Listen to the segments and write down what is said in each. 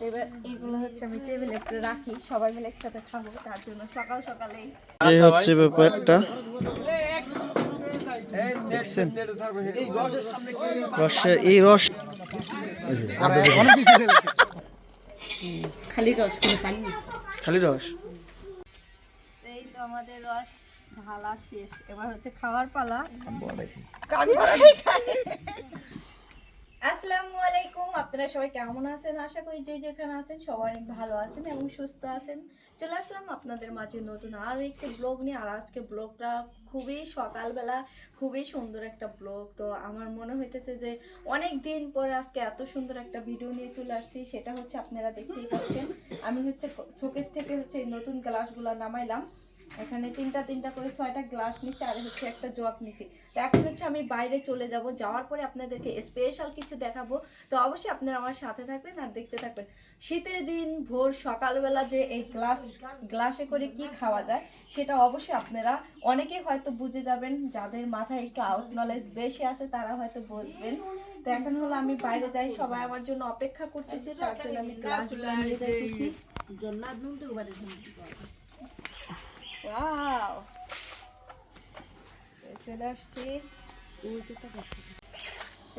এবার এগুলো হচ্ছে আমি টেবিলে একটু রাখি সবাই মিলে একসাথে খাব তার জন্য সকাল সকালেই। এই হচ্ছে ব্যাপারটা। দেখছেন? রসে এই রস খালি রস কোনো পানি খালি রস? এই তো আমাদের রস ঢালা শেষ। এবার হচ্ছে খাওয়ার পালা। আলাইকুম। আপনারা সবাই কেমন আছেন? আশা করি যে যেখানে আছেন সবাই অনেক ভালো আছেন এবং সুস্থ আছেন। চলে আসলাম আপনাদের মাঝে নতুন আরও একটি ব্লগ নিয়ে। আর আজকে ব্লগটা খুবই সকালবেলা, খুবই সুন্দর একটা ব্লগ। তো আমার মনে হইতেছে যে অনেক দিন পরে আজকে এত সুন্দর একটা ভিডিও নিয়ে চলে আসছি। সেটা হচ্ছে আপনারা দেখতেই পাচ্ছেন। আমি হচ্ছে শোকেস থেকে হচ্ছে নতুন গ্লাসগুলো নামাইলাম। এখানে তিনটা তিনটা করে ছয়টা গ্লাস নিচ্ছি, আর হচ্ছে একটা জগ নিছি তো এখন হচ্ছে আমি বাইরে চলে যাব, যাওয়ার পরে আপনাদেরকে স্পেশাল কিছু দেখাবো। তো অবশ্যই আপনারা আমার সাথে থাকবেন আর দেখতে থাকবেন। শীতের দিন, ভোর, সকালবেলা যে এই গ্লাস, গ্লাসে করে কি খাওয়া যায়, সেটা অবশ্যই আপনারা অনেকেই হয়তো বুঝে যাবেন, যাদের মাথায় একটু আউট নলেজ বেশি আছে তারা হয়তো বুঝবেন। তো এখন হলো আমি বাইরে যাই, সবাই আমার জন্য অপেক্ষা করতেছি, তার জন্য আমি গ্লাসগুলো নিয়ে যাইতেছি।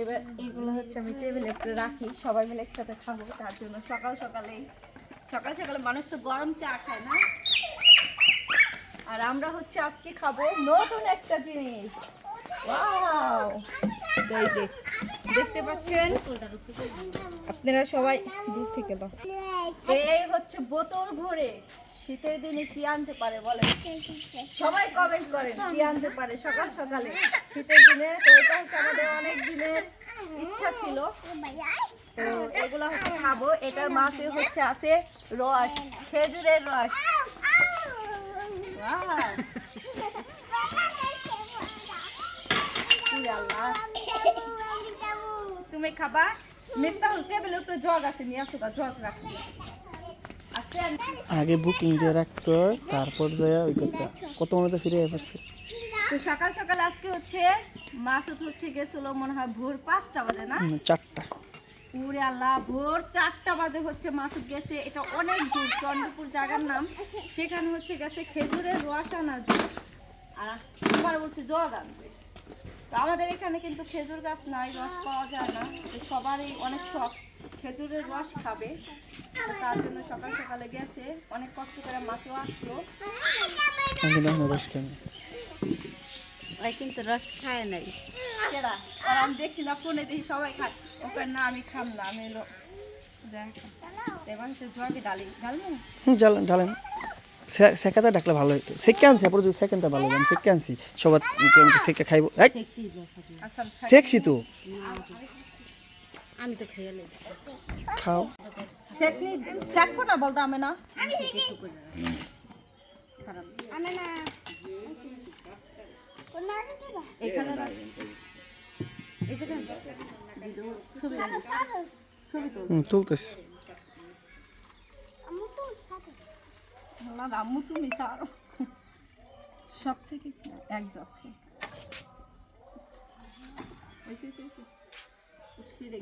এবার এগুলো হচ্ছে আমি টেবিলে একটু রাখি, সবাই মিলে একসাথে খাব, তার জন্য সকাল সকাল সকালে মানুষ তো গরম চা খায় না। আর আমরা হচ্ছে আজকে খাব নতুন একটা জিনিস। দেখতে পাচ্ছেন? আপনারা সবাই দূর থেকে এই হচ্ছে বোতল ভরে। শীতের দিনে কি আনতে পারে বলেন? সবাই কমেন্ট করেন কি আনতে পারে সকাল সকালে? শীতের দিনে তো এটা হচ্ছে আমাদের অনেক দিনের ইচ্ছা ছিল। তো এগুলো হচ্ছে খাব। এটার মাঝে হচ্ছে আছে রস খেজুরের রস। তুমি খাবা? মিফতাহুল টেবিলে একটু জগ আছে নিয়ে আসো জগ রাখছি। আগে বুকিং দিয়ে রাখতে তারপর যায় ওই করতে। কত মনে ফিরে পারছে তো সকাল সকাল আজকে হচ্ছে মাসুদ হচ্ছে গেছিল মনে হয় ভোর পাঁচটা বাজে না? চারটা। উরে আল্লাহ ভোর চারটা বাজে হচ্ছে মাসুদ গেছে এটা অনেক দূর চন্দ্রপুর জায়গার নাম। সেখানে হচ্ছে গেছে খেজুরের রস আনার জন্য। আর এবার বলছে জগ আনবে। তো আমাদের এখানে কিন্তু খেজুর গাছ নাই রস পাওয়া যায় না। সবারই অনেক শখ। খেজুরের রস খাবে। তার জন্য সকাল সকালে গেছে অনেক কষ্ট করে মাছও আসলো। রস ওই কিন্তু রস খায় নাই। আর আমি দেখছি না ফোনে দেখি সবাই খায়। ওকে না আমি খাম না। আমি এলো এবার হচ্ছে জগে ডালি। ঢালেন সেকাতে ডাকলে ভালো হতো সেকে আনছি আপনার যদি সেকেন্ডটা ভালো হবে আমি সেকে আনছি। সবার সেকে খাইব। সেকছি তো। আমি তো খেয়ে নেই। খাও। সেকনি সেকবো না? বলতো আমি না। এখানে রাখ। এই যে কেন? ছবি তুলতেছি। না রামু তুমি সারো সব শিখিস এক জগ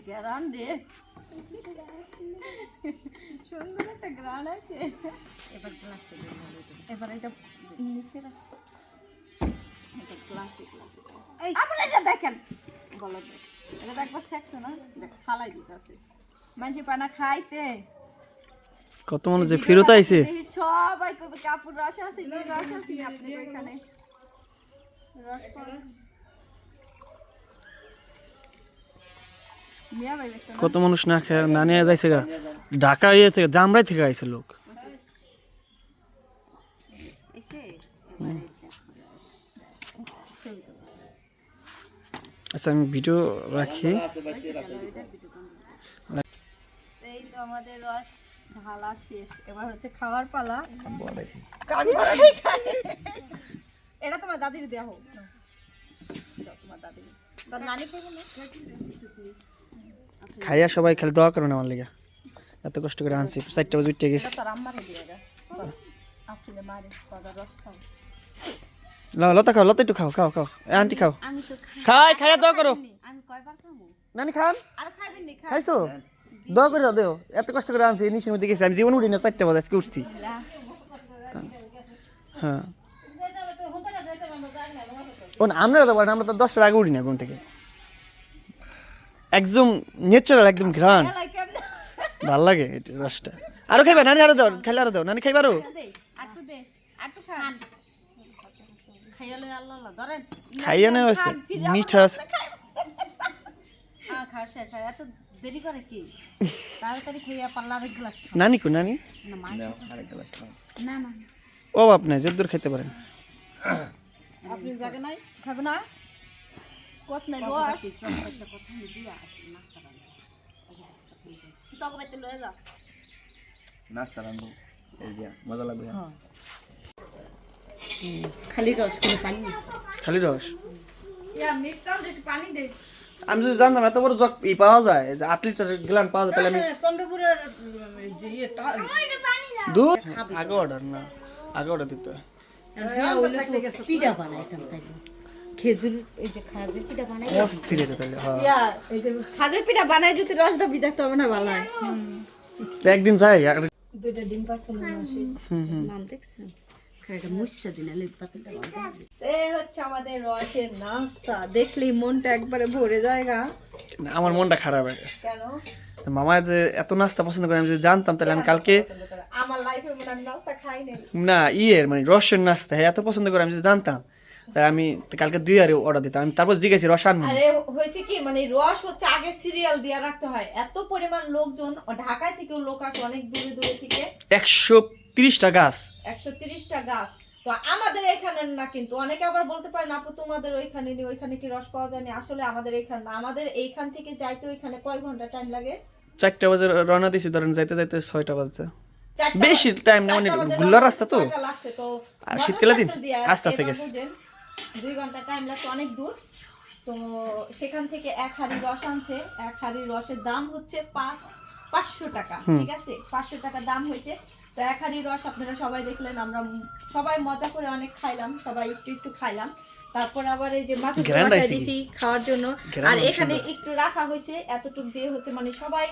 গ্রান রে। সুন্দর একটা গ্রান আছে। এবার গ্লাসে এবার এটা নিচে রাখ। এটা গ্লাসে গ্লাসে এই আপনারা এটা দেখেন। গলত এটা দেখবার শেখছে না? দেখ ফালাই দিতে আছে। মানুষ পানা খাইতে। কত মানুষ যে ফেরত আইছে? সবাই কবে কাপড় রস আছে রস আছে। আপনি ওইখানে রস কত মানুষ না খেয়ে না নিয়ে যাইছে গা? ঢাকা ইয়ে থেকে জামরাই থেকে আইছে লোক। আচ্ছা আমি ভিডিও রাখি। এই তো আমাদের রস ঢালা শেষ। এবার হচ্ছে খাওয়ার পালা। এটা তোমার দাদির দেওয়া হোক। দাও, তোমার দাদির। তোর নানি করব না খাইয়া সবাই খালি দোয়া করবেন আমার লেগে। এত কষ্ট করে আনছি চারটা বাজে উঠে গেছি। লতা খাও লতা একটু খাও খাও খাও। এ আন্টি খাও। খাই। খাই খাইয়া দোয়া করো। আমি কয়বার খাব? নানি খান। খাইছো? দয়া করে দাও, এত কষ্ট করে আনছি এই নিচের মধ্যে গেছি। আমি জীবন উঠি না চারটা বাজে আজকে উঠছি। হ্যাঁ। ও না আমরা তো আমরা তো দশটার আগে উঠি না ঘুম থেকে। একদম ন্যাচারাল একদম ঘ্রাণ ভালো লাগে এটা রসটা আরও খাইবা নানি আরও দাও খাইলে আরও দাও নানি খাইবা আরও খাইয়া না হয়েছে মিঠা আছে খাওয়া শেষ এত দেরি করে কি? তাড়াতাড়ি খাইয়া পাল্লা আরেক গ্লাস খাও। নানি কো নানি? না মা না না ও বাপ নাই যদ্দূর খেতে পারেন। আপনি জায়গা নাই? খাবে না? কস নাই রস তখন বাইতে লয়ে যা নাস্তা রান্ধবো এই দিয়া মজা লাগবে খালি রস কোনো পানি। খালি রস ইয়া পানি দে আমি যদি জানতাম এত বড় জগ ই পাওয়া যায় যে আট লিটার গ্লান পাওয়া যায় তাহলে আমি চন্দ্রপুরের যে ইয়ে দুধ আগে অর্ডার না আগে অর্ডার দিতে হয়। হ্যাঁ পিঠা বানাইতাম তাই খেজুর এই যে খাজুর পিঠা বানাই অস্থির এটা তাহলে হ্যাঁ। এই যে খাজের পিঠা বানাই যদি রসটা ভিজাতে হবে না ভালো হয় একদিন যাই দুইটা ডিম হুম হুম। নাম দেখছেন? খাইটা মুসা দিন আলে পাতলটা বানাই এই হচ্ছে আমাদের রসের নাস্তা। দেখলেই মনটা একবারে ভরে জায়গা আমার মনটা খারাপ হয়ে গেছে। মামা যে এত নাস্তা পছন্দ করে আমি যদি জানতাম তাহলে আমি কালকে আমার লাইফে নাস্তা খাই না ইয়ের মানে রসের নাস্তা হ্যাঁ এত পছন্দ করে আমি যদি জানতাম তাই আমি কালকে দুই আর অর্ডার দিতাম। আমি তারপর জিজ্ঞেসি রস আনব আরে হয়েছে কি? মানে রস হচ্ছে আগে সিরিয়াল দিয়ে রাখতে হয়। এত পরিমাণ লোকজন ও ঢাকায় থেকেও লোক আসে অনেক দূরে দূরে থেকে। একশো তিরিশটা গাছ। একশো তিরিশটা গাছ। তো আমাদের এখানে না কিন্তু অনেকে আবার বলতে পারেন আপু তোমাদের ওইখানে নি ওইখানে কি রস পাওয়া যায়নি আসলে আমাদের এইখান না। আমাদের এইখান থেকে যাইতে ওইখানে কয় ঘণ্টা টাইম লাগে? চারটা বাজে রওনা দিছি ধরেন যাইতে যাইতে ছয়টা বাজছে। চারটা বেশি বাজে- time না, মানে গুল্লা রাস্তা তো। শীতকালের দিন আস্তে আস্তে গেছে। দুই ঘণ্টা টাইম লাগছে অনেক দূর। তো সেখান থেকে এক হাড়ি রস আনছে এক হাড়ি রসের দাম হচ্ছে পাঁচ পাঁচশো টাকা ঠিক আছে? পাঁচশো টাকা দাম হয়েছে। তো এক হাড়ি রস আপনারা সবাই দেখলেন আমরা সবাই মজা করে অনেক খাইলাম সবাই একটু একটু খাইলাম। তারপর আবার এই যে মাছের কি? দিছি খাওয়ার জন্য। আর এখানে একটু রাখা হয়েছে এতটুক দিয়ে হচ্ছে মানে সবাই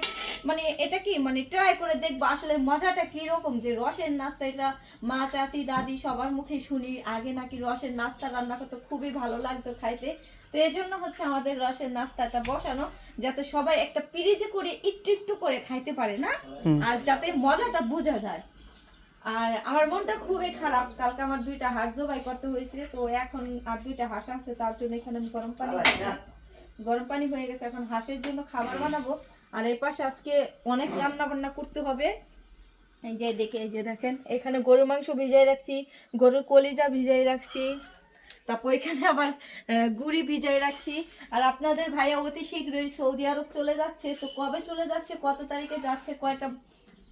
মানে এটা কি মানে ট্রাই করে দেখব আসলে মজাটা কি রকম যে রসের নাস্তা এটা মা চাষি দাদি সবার মুখে শুনি আগে নাকি রসের নাস্তা রান্না করতে খুবই ভালো লাগতো খাইতে। তো এই জন্য হচ্ছে আমাদের রসের নাস্তাটা বসানো যাতে সবাই একটা পিরিজে করে একটু একটু করে খাইতে পারে না? আর যাতে মজাটা বোঝা যায়। আর আমার মনটা খুবই খারাপ। কালকে আমার দুইটা হাঁস জবাই করতে হয়েছে তো এখন আর দুইটা হাঁস আছে তার জন্য এখানে আমি গরম পানি গরম পানি হয়ে গেছে এখন হাঁসের জন্য খাবার বানাবো। আর এই পাশে আজকে অনেক রান্না বান্না করতে হবে। এই যে দেখে এই যে দেখেন এখানে গরু মাংস ভিজাই রাখছি গরুর কলিজা ভিজাই রাখছি তারপর এখানে আবার গুড়ি ভিজাই রাখছি। আর আপনাদের ভাইয়া অতি শীঘ্রই সৌদি আরব চলে যাচ্ছে তো কবে চলে যাচ্ছে কত তারিখে যাচ্ছে কয়টা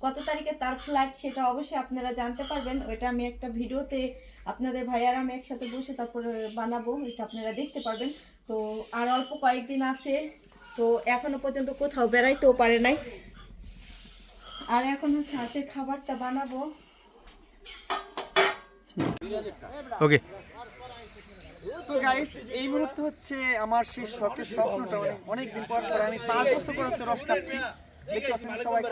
কত তারিখে তার ফ্লাইট সেটা অবশ্যই আপনারা জানতে পারবেন। ওইটা আমি একটা ভিডিওতে আপনাদের ভাইয়ার আমি একসাথে বসে তারপরে বানাবো এটা আপনারা দেখতে পারবেন। তো আর অল্প কয়েকদিন আছে তো এখনও পর্যন্ত কোথাও বেড়াইতেও পারে নাই। আর এখন হচ্ছে হাঁসের খাবারটা বানাবো। ওকে তো গাইস এই মুহূর্তে হচ্ছে আমার সেই শখের স্বপ্নটা অনেক অনেক দিন পর পর আমি পাঁচ বছর পর হচ্ছে রস খাচ্ছি। সবাই।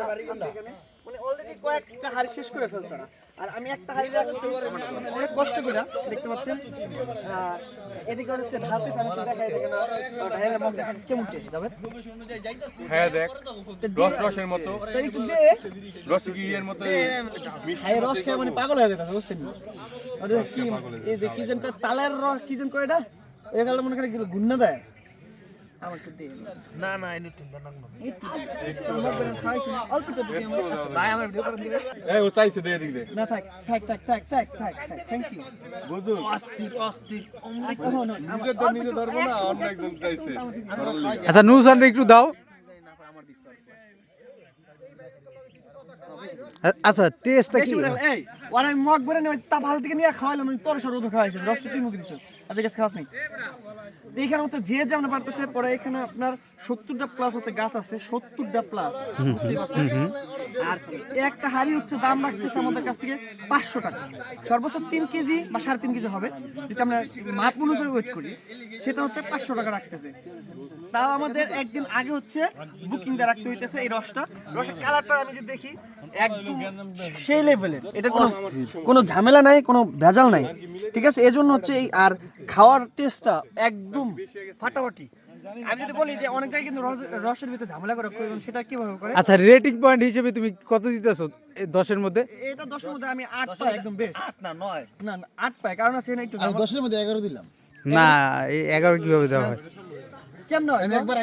মানে অলরেডি কয়েকটা হাড়ি শেষ করে ফেলছে ওরা। আর আমি একটা হাড়ি রাখছি অনেক কষ্ট করে দেখতে পাচ্ছেন? এদিকে হচ্ছে ঢালতেছে আমি একটু দেখাই দেখেন ঢালের মধ্যে এখন কেমন টেস্ট যাবে? হ্যাঁ দেখ রস দিয়ে- রসের মতো। একটু দে রস কি মতো? খাই রস খাই মানে পাগল হয়ে যেতেছে বুঝছেন? আরে কি এই যে কি যেন তালের রস কি যেন কয় এটা? ওই গেলে মনে করে ঘুরনা দেয়। আমার একটু দে না না এনে একটু দাও না একটু না, অল্প একটু আমার ভাই আমার ভিডিও করে দিবে এই ও চাইছে দে এদিক দে না থাক থাক থাক থাক থাক থাক থাক থ্যাংক ইউ বুঝু নিজে তো নিজে ধরবো না অন্য একজন চাইছে আচ্ছা নুসান একটু দাও আচ্ছা টেস্টটা কি? এই ওরা মগ ভরে নিয়ে তা ভালো থেকে নিয়ে খাওয়াইলাম আমি তোর সরোধ খাওয়াইছি রসটা তুই মুখে দিছিস আর কাছে খাওয়াস নেই। এখানে হচ্ছে যে যেমন পারতেছে পরে এখানে আপনার সত্তরটা প্লাস হচ্ছে গাছ আছে সত্তরটা প্লাস বুঝতেই পারছেন? আর একটা হাড়ি হচ্ছে দাম রাখতেছে আমাদের কাছ থেকে পাঁচশো টাকা। সর্বোচ্চ তিন কেজি বা সাড়ে তিন কেজি হবে। যদি আমরা মাপ অনুযায়ী ওয়েট করি সেটা হচ্ছে পাঁচশো টাকা রাখতেছে। তাও আমাদের একদিন আগে হচ্ছে বুকিং দিয়ে রাখতে হইতেছে এই রসটা। রসের কালারটা আমি যদি দেখি একদম সেই লেভেলের এটা কোনো কোনো ঝামেলা নাই কোনো ভেজাল নাই। ঠিক আছে? এজন্য হচ্ছে এই আর খাওয়ার টেস্টটা একদম ফাটাফাটি। আমি যদি বলি যে অনেক জায়গায় কিন্তু রস- রসের ভিতরে ঝামেলা করে এবং সেটা কীভাবে করে? আচ্ছা রেটিং পয়েন্ট হিসেবে তুমি কত দিতেছো এই দশের মধ্যে? এটা দশের মধ্যে আমি আট পাই একদম বেস্ট আট না নয়? না না, আট পাই কারণ আছে না একটু দশের মধ্যে এগারো দিলাম। না এই এগারো কীভাবে দেওয়া হয়? কেমন হয়? আমি একবার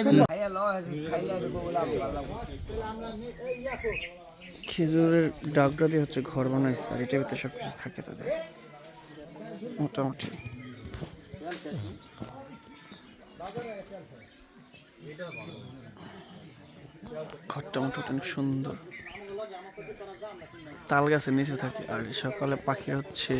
খেজুরের ডাবটা দিয়ে হচ্ছে ঘর বানাইছে, আর এটার ভিতরে সব কিছু থাকে তাদের। মোটামুটি। ঘরটা মোটামুটি অনেক সুন্দর। তাল গাছের নিচে থাকে, আর সকালে পাখি হচ্ছে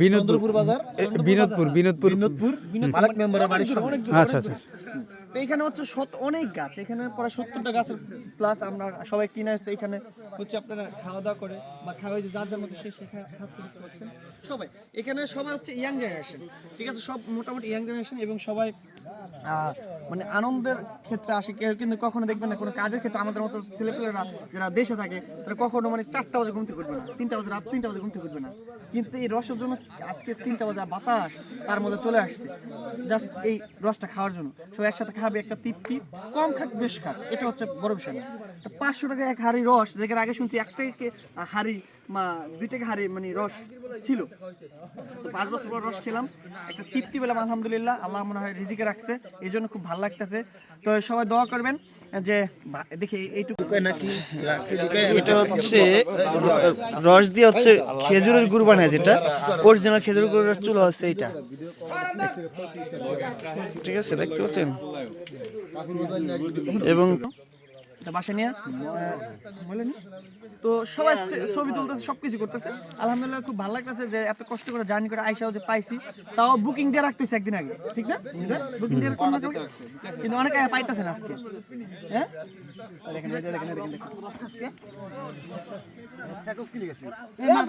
বিনোদপুর বাজার বিনোদপুর বিনোদপুর। মালিক মেম্বারের বাড়ির সামনে। আচ্ছা আচ্ছা। তো এখানে হচ্ছে শত অনেক গাছ এখানে প্রায় সত্তরটা গাছের প্লাস আমরা সবাই কিনে আসছে। এখানে হচ্ছে আপনারা খাওয়া দাওয়া করে বা খাওয়া যে যার যার মতো সে। সবাই এখানে সবাই হচ্ছে ইয়াং জেনারেশন ঠিক আছে? সব মোটামুটি ইয়াং জেনারেশন এবং সবাই মানে আনন্দের ক্ষেত্রে আসে, কেউ কিন্তু কখনো না, কোনো কাজের ক্ষেত্রে আমাদের মতো যারা দেশে থাকে, তারা কখনো মানে চারটা বাজে ঘুমতে করবে না, তিনটা বাজে রাত, তিনটা বাজে ঘুমতে করবে না। কিন্তু এই রসের জন্য আজকে তিনটা বাজে বাতাস, তার মধ্যে চলে আসছে। জাস্ট এই রসটা খাওয়ার জন্য। সবাই একসাথে খাবে, একটা তৃপ্তি, কম খাক, বেশ খাক, এটা হচ্ছে বড় বিষয় না। পাঁচশো টাকা এক হাড়ি রস যেখানে আগে শুনছি এক টাকা হাড়ি মা দুই টাকা হাড়ি মানে রস ছিল। তো পাঁচ বছর পর রস খেলাম। একটা তৃপ্তি পেলাম আলহামদুলিল্লাহ। আল্লাহ মনে হয় রিজিকে রাখছে। এই জন্য খুব ভালো লাগতেছে। তো সবাই দোয়া করবেন যে দেখি এইটুকু নাকি? এটা হচ্ছে রস দিয়ে হচ্ছে খেজুরের গুড় বানায় যেটা। অরিজিনাল খেজুরের গুড়ের রস চুলা হচ্ছে এইটা। ঠিক আছে দেখতে পাচ্ছেন? এবং বাসা নিয়ে বলেন তো সবাই ছবি তুলতেছে সবকিছু করতেছে আলহামদুলিল্লাহ খুব ভালো লাগতেছে যে এত কষ্ট করে জার্নি করে আইসাও যে পাইছি তাও বুকিং দিয়ে রাখতেছে একদিন আগে ঠিক না বুকিং দিয়ে রাখতে কিন্তু অনেক পাইতেছেন আজকে হ্যাঁ দেখেন দেখেন দেখেন দেখেন।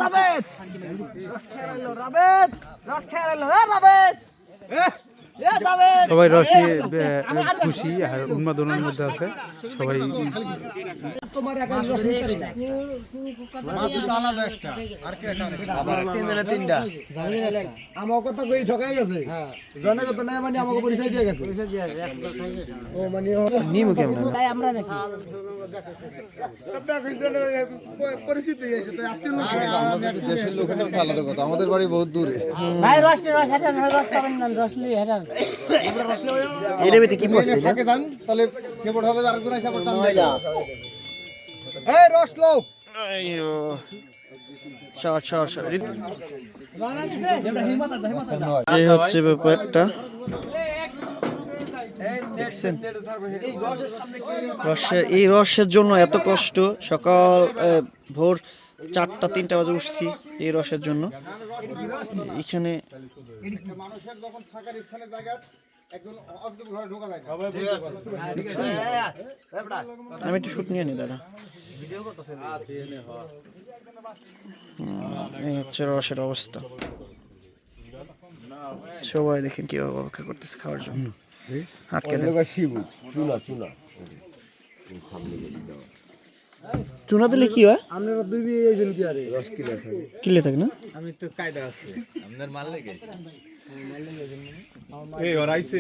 রাবেদ! রাবেদ! রাবেদ! সবাই রসে খুশি আর উন্মাদনের মধ্যে আছে। সবাই আমার কথা কই ঠকাই গেছে? জনের কথা নাই মানে আমাকে পরিচয় দিয়ে গেছে। ও মানে নিমু কেমন আমরা দেখি পরিস্থিতি হয়েছে তো আত্মীয় দেশের লোকের আলাদা কথা আমাদের বাড়ি বহুত দূরে। ভাই রস রস হেটান রস পাবেন না রস লিয়ে হেটান। এর ভিতরে কি পড়ছে থাকে দান তাহলে সেপট হবে আরেকজন এসে আবার টান দেয় এই রস লো আইয়ো। শর্ট শর্ট শর্ট এই হচ্ছে ব্যাপারটা দেখছেন? রসের এই রসের জন্য এত কষ্ট। সকাল ভোর চারটা তিনটা বাজে উঠছি এই রসের জন্য। এখানে আমি একটু শুট নিয়ে নি দাদা এই হচ্ছে রসের অবস্থা। সবাই দেখেন কীভাবে অপেক্ষা করতেছে খাওয়ার জন্য। আটকে চুলা চুলা। চুনা দিলে কি হয়? আপনারা দুই বিয়ে এই জন্য কি আরে? রস কিলো থাকে কিলে থাকে না এই ওরাইছে